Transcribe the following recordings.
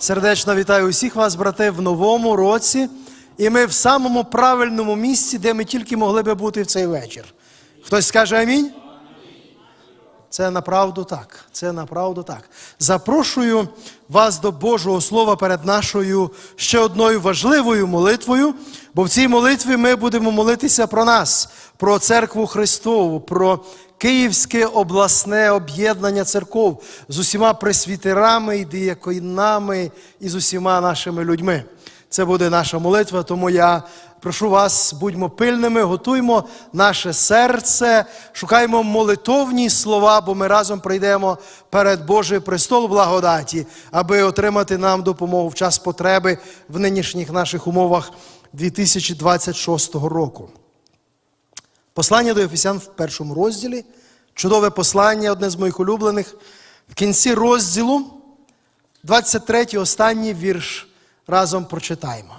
Сердечно вітаю усіх вас, брати, в новому році. І ми в самому правильному місці, де ми тільки могли би бути в цей вечір. Хтось скаже амінь? Це направду так. Це направду так. Запрошую вас до Божого Слова перед нашою ще одною важливою молитвою, бо в цій молитві ми будемо молитися про нас, про церкву Христову, про Київське обласне об'єднання церков з усіма пресвітерами і діяконами і з усіма нашими людьми. Це буде наша молитва, тому я прошу вас, будьмо пильними, готуймо наше серце, шукаємо молитовні слова, бо ми разом прийдемо перед Божий престол благодаті, аби отримати нам допомогу в час потреби в нинішніх наших умовах 2026 року. Послання до Ефесян в першому розділі. Чудове послання, одне з моїх улюблених. В кінці розділу, 23 останній вірш разом прочитаємо.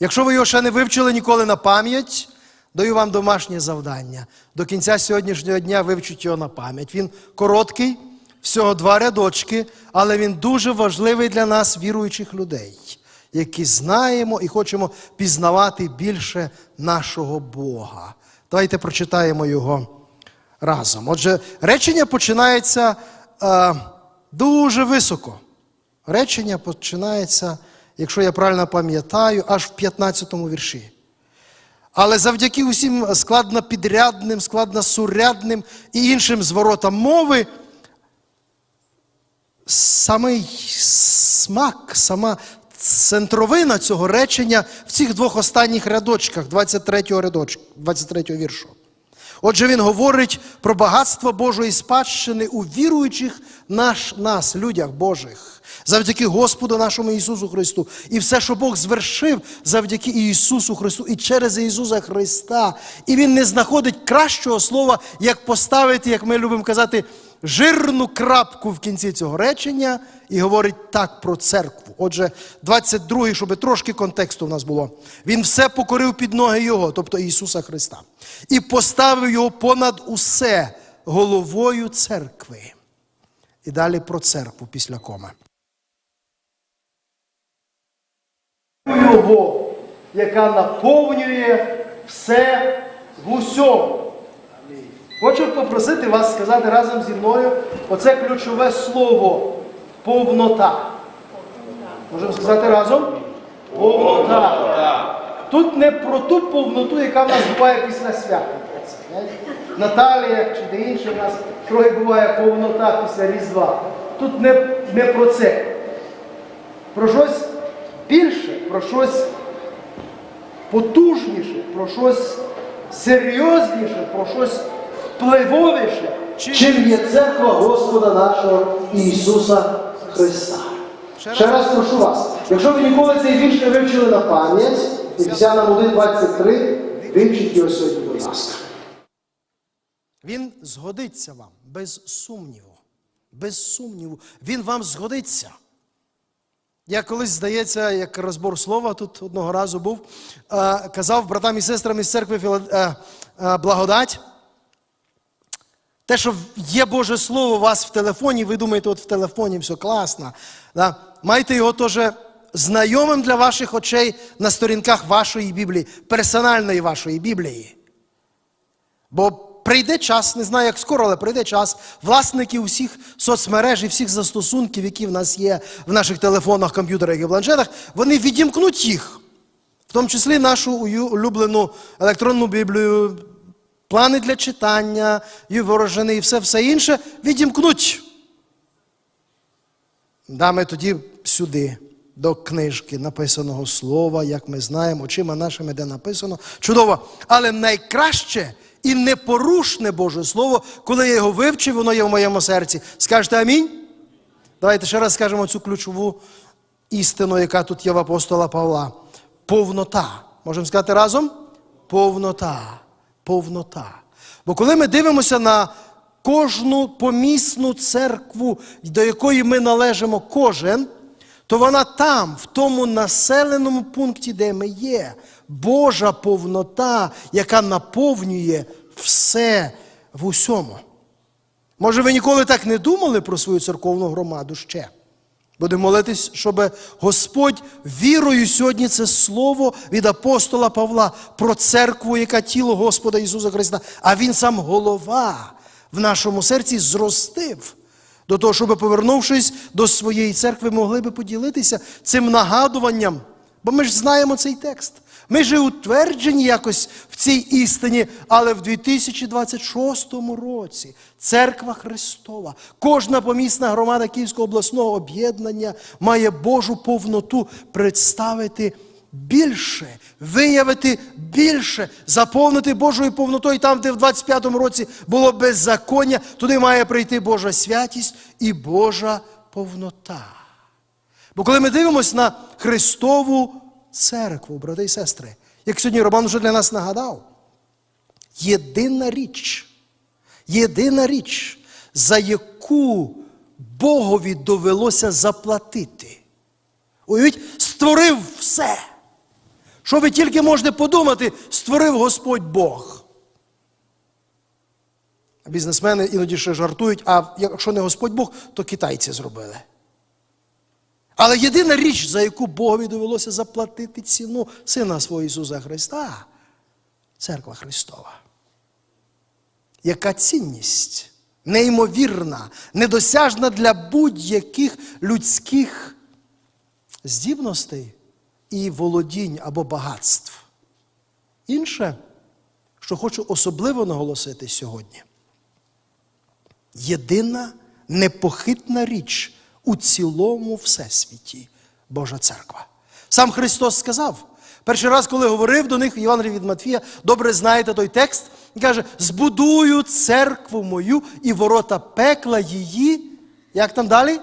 Якщо ви його ще не вивчили ніколи на пам'ять, даю вам домашнє завдання. До кінця сьогоднішнього дня вивчіть його на пам'ять. Він короткий, всього два рядочки, але він дуже важливий для нас, віруючих людей, які знаємо і хочемо пізнавати більше нашого Бога. Давайте прочитаємо його разом. Отже, речення починається е, дуже високо. Речення починається, якщо я правильно пам'ятаю, аж в 15 вірші. Але завдяки усім складнопідрядним, складносурядним і іншим зворотам мови, самий смак, сама центровина цього речення в цих двох останніх рядочках 23 рядочка, 23 віршу. Отже, він говорить про багатство Божої спадщини у віруючих наш, нас, людях Божих, завдяки Господу нашому Ісусу Христу. І все, що Бог звершив завдяки Ісусу Христу і через Ісуса Христа. І Він не знаходить кращого слова, як поставити, як ми любимо казати, жирну крапку в кінці цього речення і говорить так про церкву. Отже, 22-й, щоб трошки контексту в нас було. Він все покорив під ноги Його, тобто Ісуса Христа, і поставив його понад усе головою церкви. І далі про церкву після коми. Його, яка наповнює все в усьому. Хочу попросити вас сказати разом зі мною оце ключове слово повнота. Можемо сказати разом? Повнота. Тут не про ту повноту, яка в нас буває після свята. Наталія чи де інше в нас трохи буває повнота після Різдва. Тут не, не про це. Про щось більше, про щось потужніше, про щось серйозніше, про щось впливовіше, чим є церква Господа нашого Ісуса Христа. Ще раз прошу вас, якщо ви ніколи цей вірш не вивчили на пам'ять, Ефесянам 1.23, вивчіть його сьогодні, будь ласка. Він згодиться вам без сумніву. Без сумніву. Він вам згодиться. Я колись, здається, як розбор слова тут одного разу був, е, казав братам і сестрам із церкви е, е, благодать. Те, що є Боже Слово у вас в телефоні, ви думаєте, от в телефоні все класно. Да? Майте його теж знайомим для ваших очей на сторінках вашої Біблії, персональної вашої Біблії. Бо прийде час, не знаю, як скоро, але прийде час, власники усіх соцмереж і всіх застосунків, які в нас є в наших телефонах, комп'ютерах і планшетах, вони відімкнуть їх, в тому числі нашу улюблену електронну Біблію, плани для читання, і ворожини, і все все інше відімкнуть. Да, ми тоді сюди, до книжки написаного слова, як ми знаємо, очима нашими, де написано. Чудово. Але найкраще і непорушне Боже Слово, коли я його вивчив, воно є в моєму серці. Скажете амінь? Давайте ще раз скажемо цю ключову істину, яка тут є в апостола Павла. Повнота. Можемо сказати разом? Повнота. Повнота. Бо коли ми дивимося на кожну помісну церкву, до якої ми належимо кожен, то вона там, в тому населеному пункті, де ми є, Божа повнота, яка наповнює все в усьому. Може, ви ніколи так не думали про свою церковну громаду ще? Будемо молитись, щоб Господь вірою сьогодні це слово від апостола Павла про церкву, яка тіло Господа Ісуса Христа, а Він сам голова в нашому серці зростив. До того, щоб, повернувшись до своєї церкви, могли би поділитися цим нагадуванням. Бо ми ж знаємо цей текст. Ми ж утверджені якось в цій істині, але в 2026 році церква Христова, кожна помісна громада Київського обласного об'єднання має Божу повноту представити більше, виявити більше, заповнити Божою повнотою там, де в 25-му році було беззаконня, туди має прийти Божа святість і Божа повнота. Бо коли ми дивимося на Христову церкву, брати і сестри, як сьогодні Роман вже для нас нагадав, єдина річ, єдина річ, за яку Богові довелося заплатити. Уявіть, створив все. Що ви тільки можете подумати, створив Господь Бог. Бізнесмени іноді ще жартують, а якщо не Господь Бог, то китайці зробили. Але єдина річ, за яку Богові довелося заплатити ціну Сина свого Ісуса Христа церква Христова. Яка цінність неймовірна, недосяжна для будь-яких людських здібностей і володінь або багатств. Інше, що хочу особливо наголосити сьогодні, єдина непохитна річ у цілому всесвіті Божа церква. Сам Христос сказав, перший раз, коли говорив до них Євангелій від Матфія, добре знаєте той текст, він каже: збудую церкву мою і ворота пекла її. Як там далі?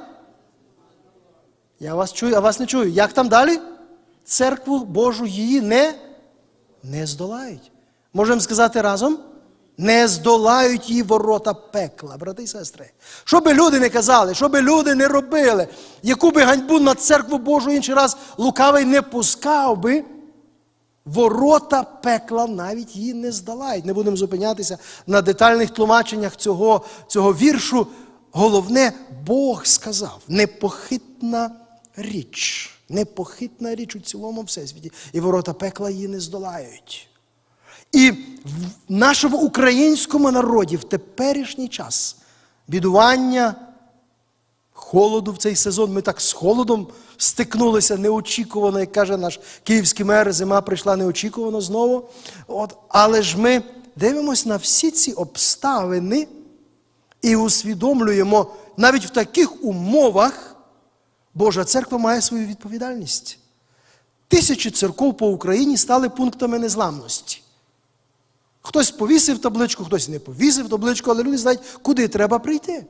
Я вас чую, а вас не чую. Як там далі? Церкву Божу її не, не здолають. Можемо сказати разом? Не здолають її ворота пекла, брати і сестри. Що би люди не казали, що би люди не робили, яку би ганьбу на церкву Божу інший раз лукавий не пускав би, ворота пекла навіть її не здолають. Не будемо зупинятися на детальних тлумаченнях цього, цього віршу. Головне, Бог сказав, непохитна річ, непохитна річ у цілому всесвіті. І ворота пекла її не здолають. І в нашому українському народі в теперішній час бідування, холоду в цей сезон, ми так з холодом стикнулися неочікувано, як каже наш київський мер, зима прийшла неочікувано знову. От, але ж ми дивимося на всі ці обставини і усвідомлюємо, навіть в таких умовах Божа церква має свою відповідальність. Тисячі церков по Україні стали пунктами незламності. Хтось повісив табличку, хтось не повісив табличку, але люди знають, куди треба прийти.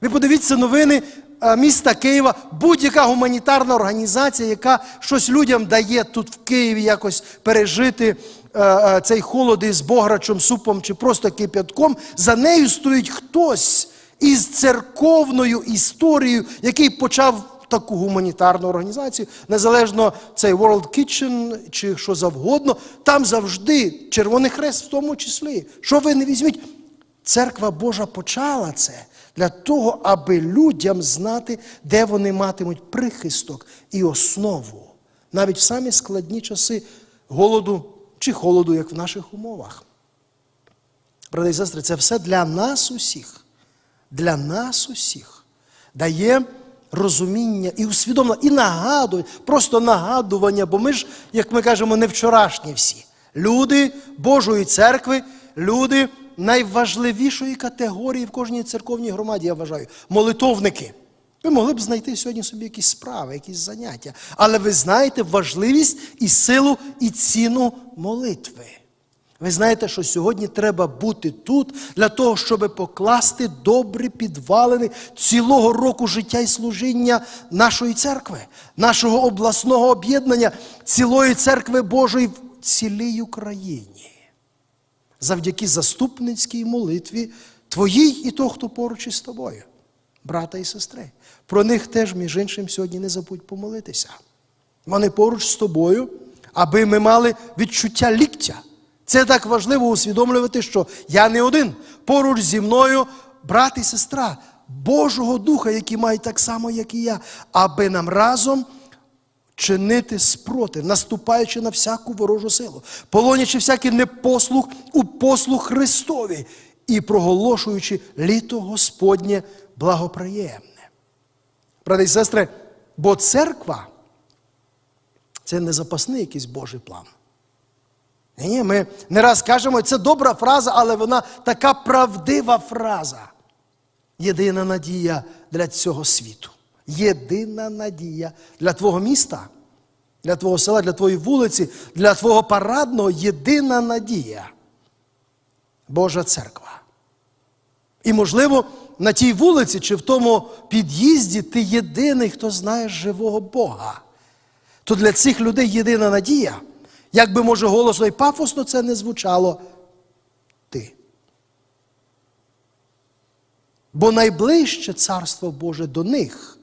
Ви подивіться новини е, міста Києва, будь-яка гуманітарна організація, яка щось людям дає тут в Києві якось пережити е, е, цей холод із бограчем, супом чи просто кип'ятком, за нею стоїть хтось із церковною історією, який почав таку гуманітарну організацію, незалежно цей World Kitchen чи що завгодно, там завжди Червоний Хрест в тому числі. Що ви не візьміть? Церква Божа почала це для того, аби людям знати, де вони матимуть прихисток і основу, навіть в самі складні часи голоду чи холоду, як в наших умовах. Брати і сестри, це все для нас усіх, для нас усіх дає розуміння і усвідомлення, і нагадування, просто нагадування, бо ми ж, як ми кажемо, не вчорашні всі. Люди Божої церкви, люди найважливішої категорії в кожній церковній громаді, я вважаю, молитовники. Ви могли б знайти сьогодні собі якісь справи, якісь заняття, але ви знаєте важливість і силу, і ціну молитви. Ви знаєте, що сьогодні треба бути тут для того, щоб покласти добрі підвалини цілого року життя і служіння нашої церкви, нашого обласного об'єднання, цілої церкви Божої в цілій Україні. Завдяки заступницькій молитві твоїй і того, хто поруч із тобою, брата і сестри. Про них теж, між іншим, сьогодні не забудь помолитися. Вони поруч з тобою, аби ми мали відчуття ліктя. Це так важливо усвідомлювати, що я не один. Поруч зі мною брат і сестра, Божого Духа, які мають так само, як і я, аби нам разом чинити спротив, наступаючи на всяку ворожу силу, полонячи всякий непослух у послух Христові і проголошуючи літо Господнє благоприємне. Брати і сестри, бо церква це не запасний якийсь Божий план. Ні, ми не раз кажемо, це добра фраза, але вона така правдива фраза. Єдина надія для цього світу. Єдина надія для твого міста, для твого села, для твоєї вулиці, для твого парадного єдина надія. Божа церква. І, можливо, на тій вулиці чи в тому під'їзді ти єдиний, хто знає живого Бога. То для цих людей єдина надія, як би може голосно і пафосно це не звучало, ти. Бо найближче царство Боже до них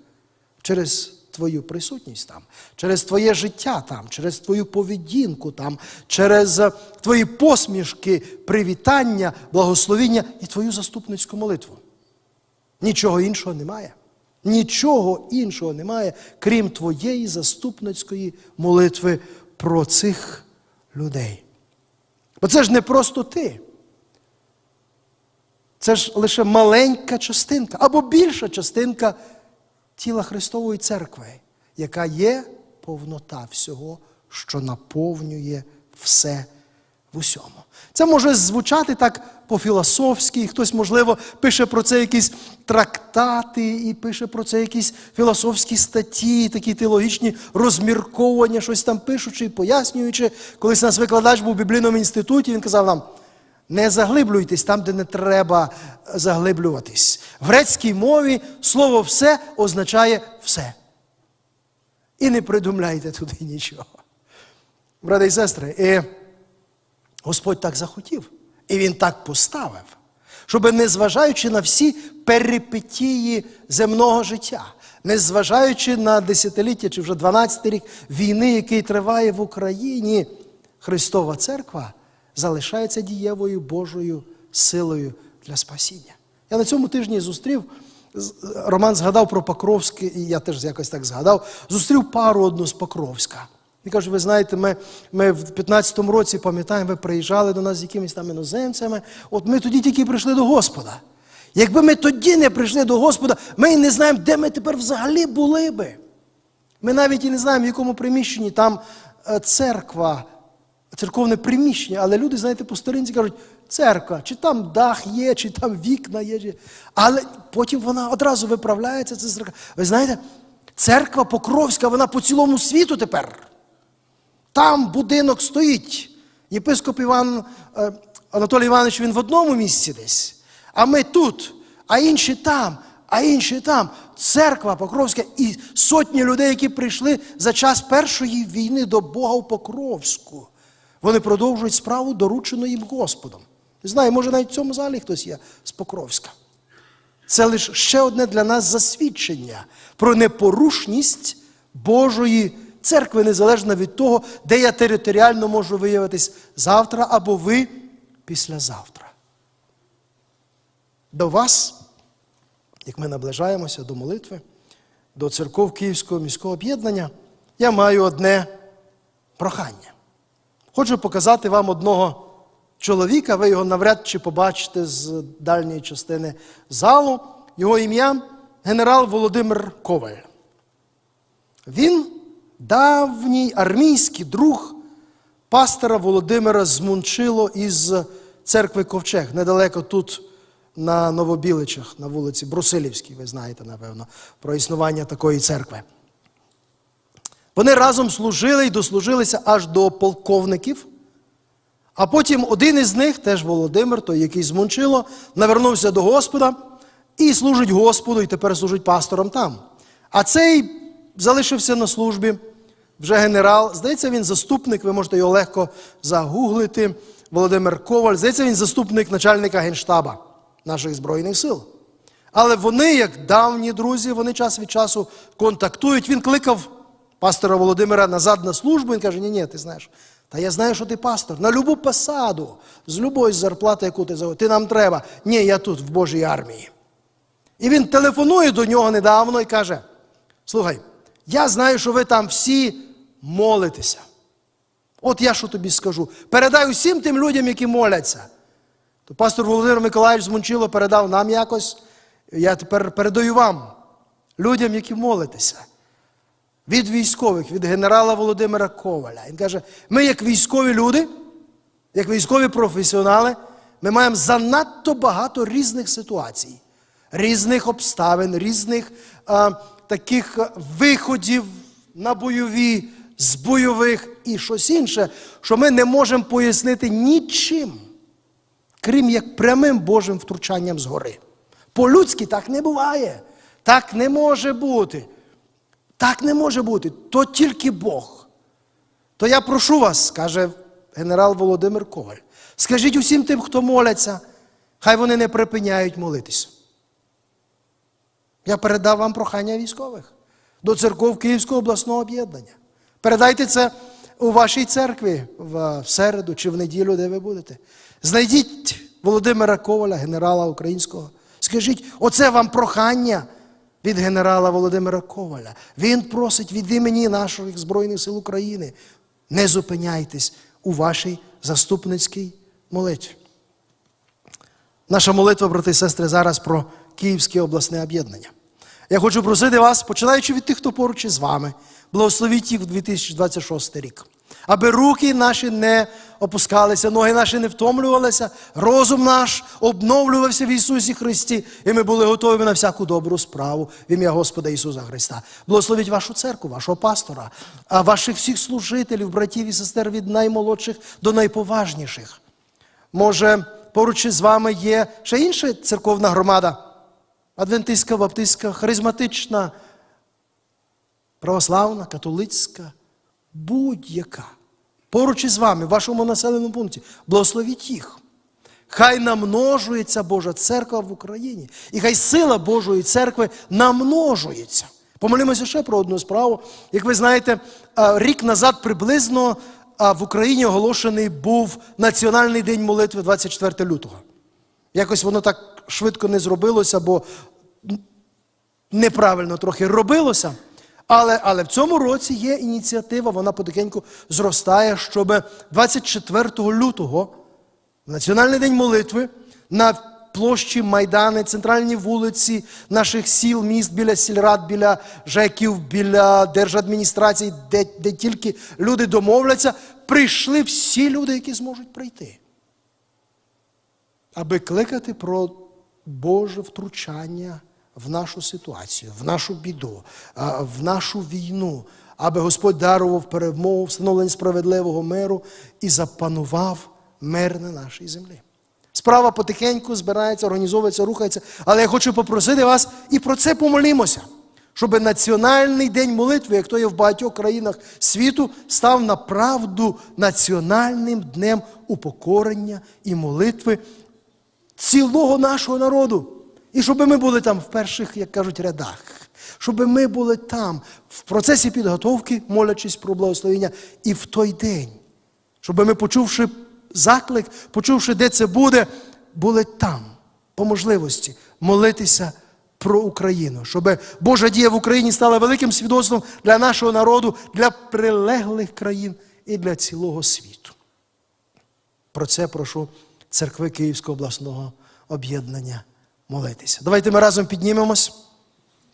через твою присутність там, через твоє життя там, через твою поведінку там, через е, твої посмішки, привітання, благословіння і твою заступницьку молитву. Нічого іншого немає. Нічого іншого немає, крім твоєї заступницької молитви про цих людей. Бо це ж не просто ти. Це ж лише маленька частинка або більша частинка тіла Христової церкви, яка є повнота всього, що наповнює все в усьому. Це може звучати так по-філософськи, хтось, можливо, пише про це якісь трактати, і пише про це якісь філософські статті, такі теологічні розмірковування, щось там пишучи і пояснюючи. Колись нас викладач був у біблійному інституті, він казав нам. Не заглиблюйтесь там, де не треба заглиблюватись. В грецькій мові слово все означає все. І не придумляйте туди нічого. Брати і сестри, і Господь так захотів, і Він так поставив, щоб, незважаючи на всі перипетії земного життя, незважаючи на десятиліття чи вже 12 рік війни, який триває в Україні, Христова Церква залишається дієвою Божою силою для спасіння. Я на цьому тижні зустрів, Роман згадав про Покровське, і я теж якось так згадав, зустрів пару одну з Покровська. І каже, ви знаєте, ми, ми в 15-му році, пам'ятаємо, ви приїжджали до нас з якимись там іноземцями. От ми тоді тільки прийшли до Господа. Якби ми тоді не прийшли до Господа, ми і не знаємо, де ми тепер взагалі були би. Ми навіть і не знаємо, в якому приміщенні там е, церква, церковне приміщення, але люди, знаєте, по старинці кажуть, церква, чи там дах є, чи там вікна є. Але потім вона одразу виправляється. Це церква. Ви знаєте, церква Покровська, вона по цілому світу тепер. Там будинок стоїть. Єпископ Іван е, Анатолій Іванович він в одному місці десь, а ми тут, а інші там, а інші там. Церква Покровська і сотні людей, які прийшли за час першої війни до Бога в Покровську. Вони продовжують справу, доручену їм Господом. Не знаю, може навіть в цьому залі хтось є з Покровська. Це лише ще одне для нас засвідчення про непорушність Божої церкви, незалежно від того, де я територіально можу виявитись завтра або ви післязавтра. До вас, як ми наближаємося до молитви, до церков Київського міського об'єднання, я маю одне прохання. Хочу показати вам одного чоловіка, ви його навряд чи побачите з дальньої частини залу. Його ім'я генерал Володимир Коваль. Він давній армійський друг пастора Володимира Змунчило із церкви Ковчег, недалеко тут на Новобіличах, на вулиці Брусилівській. Ви знаєте, напевно, про існування такої церкви. Вони разом служили і дослужилися аж до полковників. А потім один із них, теж Володимир, той, який змунчило, навернувся до Господа і служить Господу, і тепер служить пастором там. А цей залишився на службі, вже генерал. Здається, він заступник, ви можете його легко загуглити. Володимир Коваль. Здається, він заступник начальника Генштаба наших Збройних сил. Але вони, як давні друзі, вони час від часу контактують. Він кликав пастора Володимира назад на службу. Він каже: ні, ні, ти знаєш. Та я знаю, що ти пастор. На любу посаду, з любої зарплати, яку ти заходиш. Ти нам треба. Ні, я тут, в Божій армії. І він телефонує до нього недавно і каже: Слухай, я знаю, що ви там всі молитеся. От я що тобі скажу. Передай усім тим людям, які моляться. То пастор Володимир Миколаївич з Мончило передав нам якось. Я тепер передаю вам, людям, які молитеся. Від військових, від генерала Володимира Коваля. Він каже: ми, як військові люди, як військові професіонали, ми маємо занадто багато різних ситуацій, різних обставин, різних а, таких виходів на бойові, з бойових і щось інше, що ми не можемо пояснити нічим, крім як прямим Божим втручанням згори. По-людськи так не буває. Так не може бути. Так не може бути. То тільки Бог. То я прошу вас, каже генерал Володимир Коваль, скажіть усім тим, хто моляться, хай вони не припиняють молитися. Я передав вам прохання військових до церков Київського обласного об'єднання. Передайте це у вашій церкві в середу чи в неділю, де ви будете. Знайдіть Володимира Коваля, генерала українського. Скажіть, оце вам прохання від генерала Володимира Коваля. Він просить від імені наших Збройних сил України. Не зупиняйтесь у вашій заступницькій молитві. Наша молитва, брати і сестри, зараз про Київське обласне об'єднання. Я хочу просити вас, починаючи від тих, хто поруч із вами, благословіть їх в 2026 рік. Аби руки наші не опускалися, ноги наші не втомлювалися, розум наш обновлювався в Ісусі Христі, і ми були готові на всяку добру справу в ім'я Господа Ісуса Христа. Благословіть вашу церкву, вашого пастора, а ваших всіх служителів, братів і сестер від наймолодших до найповажніших. Може, поруч із вами є ще інша церковна громада, адвентистська, баптистська, харизматична, православна, католицька, будь-яка. Поруч із вами, в вашому населеному пункті, благословіть їх. Хай намножується Божа церква в Україні, і хай сила Божої церкви намножується. Помолимося ще про одну справу. Як ви знаєте, рік назад приблизно в Україні оголошений був Національний день молитви 24 лютого. Якось воно так швидко не зробилося, бо неправильно трохи робилося. Але, але в цьому році є ініціатива, вона потихеньку зростає, щоб 24 лютого, в Національний день молитви, на площі Майдани, центральній вулиці наших сіл, міст біля сільрад, біля ЖЕКів, біля держадміністрацій, де, де тільки люди домовляться, прийшли всі люди, які зможуть прийти. Аби кликати про Боже втручання в нашу ситуацію, в нашу біду, в нашу війну, аби Господь дарував перемогу, встановлення справедливого миру і запанував мир на нашій землі. Справа потихеньку збирається, організовується, рухається. Але я хочу попросити вас і про це помолімося, щоб Національний день молитви, як то є в багатьох країнах світу, став направду національним днем упокорення і молитви цілого нашого народу. І щоб ми були там в перших, як кажуть, рядах. Щоб ми були там в процесі підготовки, молячись про благословення, і в той день. Щоб ми, почувши заклик, почувши, де це буде, були там, по можливості, молитися про Україну. Щоб Божа дія в Україні стала великим свідоцтвом для нашого народу, для прилеглих країн і для цілого світу. Про це прошу церкви Київського обласного об'єднання молитися. Давайте ми разом піднімемось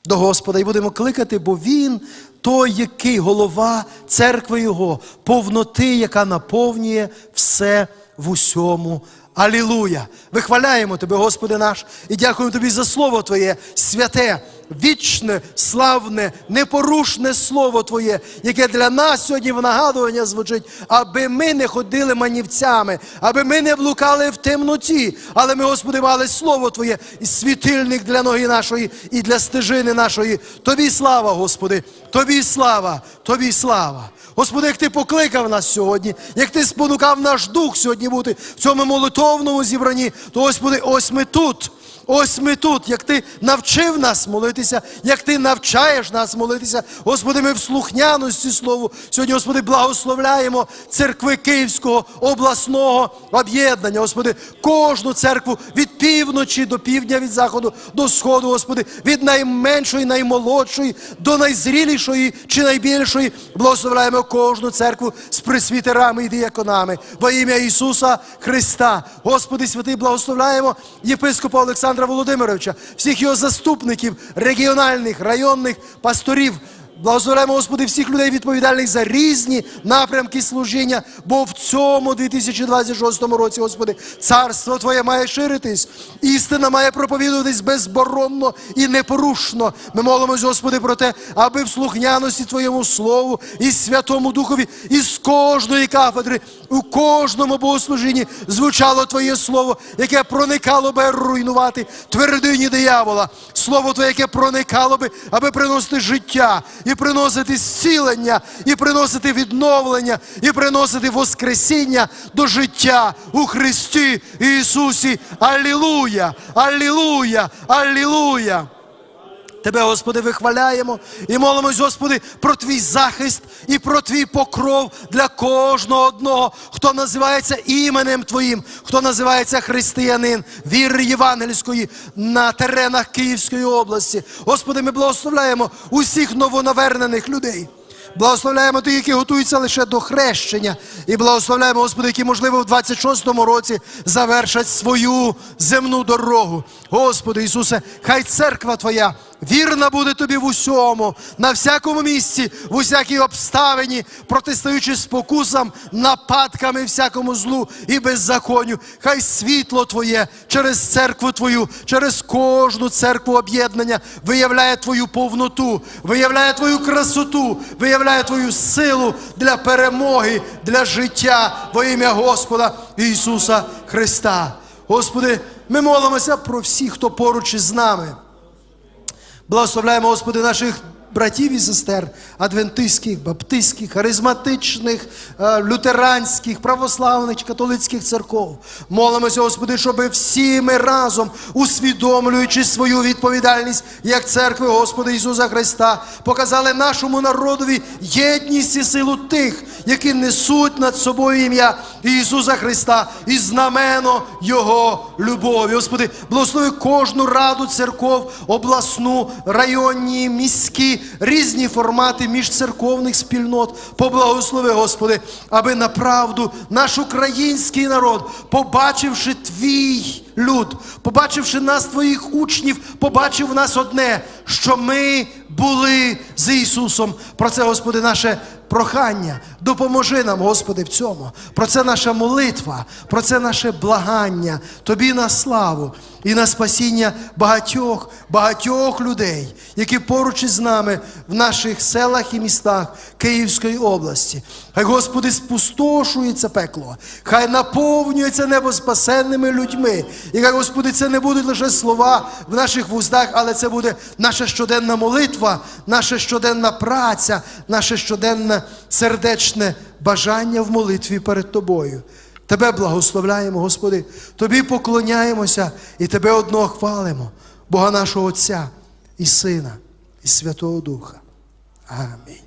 до Господа і будемо кликати, бо Він той, який голова церкви Його, повноти, яка наповнює все в усьому. Алілуя! Вихваляємо Тебе, Господи наш, і дякуємо Тобі за Слово Твоє, святе, вічне, славне, непорушне Слово Твоє, яке для нас сьогодні в нагадування звучить, аби ми не ходили манівцями, аби ми не блукали в темноті, але ми, Господи, мали Слово Твоє і світильник для ноги нашої і для стежини нашої. Тобі слава, Господи, Тобі слава, Тобі слава. Господи, як Ти покликав нас сьогодні, як Ти спонукав наш дух сьогодні бути в цьому молитовному зібранні, то Господи, ось ми тут. Ось ми тут, як ти навчив нас молитися, як ти навчаєш нас молитися. Господи, ми в слухняності слову. Сьогодні, Господи, благословляємо церкви Київського обласного об'єднання. Господи, кожну церкву від півночі до півдня, від заходу до сходу, Господи, від найменшої, наймолодшої до найзрілішої чи найбільшої. Благословляємо кожну церкву з пресвітерами і діяконами. Во ім'я Ісуса Христа. Господи, святий, благословляємо єпископа Олександра Володимировича, всіх його заступників, регіональних, районних пасторів. Благословляємо, Господи, всіх людей відповідальних за різні напрямки служіння, бо в цьому 2026 році, Господи, царство Твоє має ширитись, істина має проповідуватись безборонно і непорушно. Ми молимось, Господи, про те, аби в слухняності Твоєму Слову і Святому Духові, і з кожної кафедри, у кожному богослужінні звучало Твоє Слово, яке проникало би руйнувати твердині диявола. Слово Твоє, яке проникало би, аби приносити життя, і приносити зцілення, і приносити відновлення, і приносити воскресіння до життя у Христі Ісусі. Аллилуйя! Аллилуйя! Аллилуйя! Тебе, Господи, вихваляємо і молимось, Господи, про Твій захист і про Твій покров для кожного одного, хто називається іменем Твоїм, хто називається християнин, віри євангельської на теренах Київської області. Господи, ми благословляємо усіх новонавернених людей. Благословляємо тих, які готуються лише до хрещення. І благословляємо, Господи, які, можливо, в 26-му році завершать свою земну дорогу. Господи Ісусе, хай церква Твоя вірна буде Тобі в усьому, на всякому місці, в усякій обставині, протистаючи спокусам, нападками всякому злу і беззаконню. Хай світло Твоє через церкву Твою, через кожну церкву об'єднання виявляє Твою повноту, виявляє Твою красоту, виявляє Твою силу для перемоги, для життя во ім'я Господа Ісуса Христа. Господи, ми молимося про всіх, хто поруч із нами. Благословляємо, Господи, наших братів і сестер адвентистських, баптистських, харизматичних, е, лютеранських, православних, католицьких церков. Молимося, Господи, щоб всі ми разом, усвідомлюючи свою відповідальність як церкви Господа Ісуса Христа, показали нашому народові єдність і силу тих, які несуть над собою ім'я Ісуса Христа і знамено Його любові. Господи, благослови кожну раду церков, обласну, районні, міські, різні формати міжцерковних спільнот. Поблагослови, Господи, аби направду наш український народ, побачивши Твій люд, побачивши нас, Твоїх учнів, побачив нас одне, що ми були з Ісусом. Про це, Господи, наше прохання. Допоможи нам, Господи, в цьому. Про це наша молитва, про це наше благання, Тобі на славу і на спасіння багатьох, багатьох людей, які поруч із нами в наших селах і містах Київської області. Хай, Господи, спустошується пекло, хай наповнюється небо спасенними людьми. І хай, Господи, це не будуть лише слова в наших вустах, але це буде наша щоденна молитва, наша щоденна праця, наше сердечне бажання в молитві перед Тобою. Тебе благословляємо, Господи, Тобі поклоняємося і Тебе одного хвалимо, Бога нашого Отця і Сина, і Святого Духа. Амінь.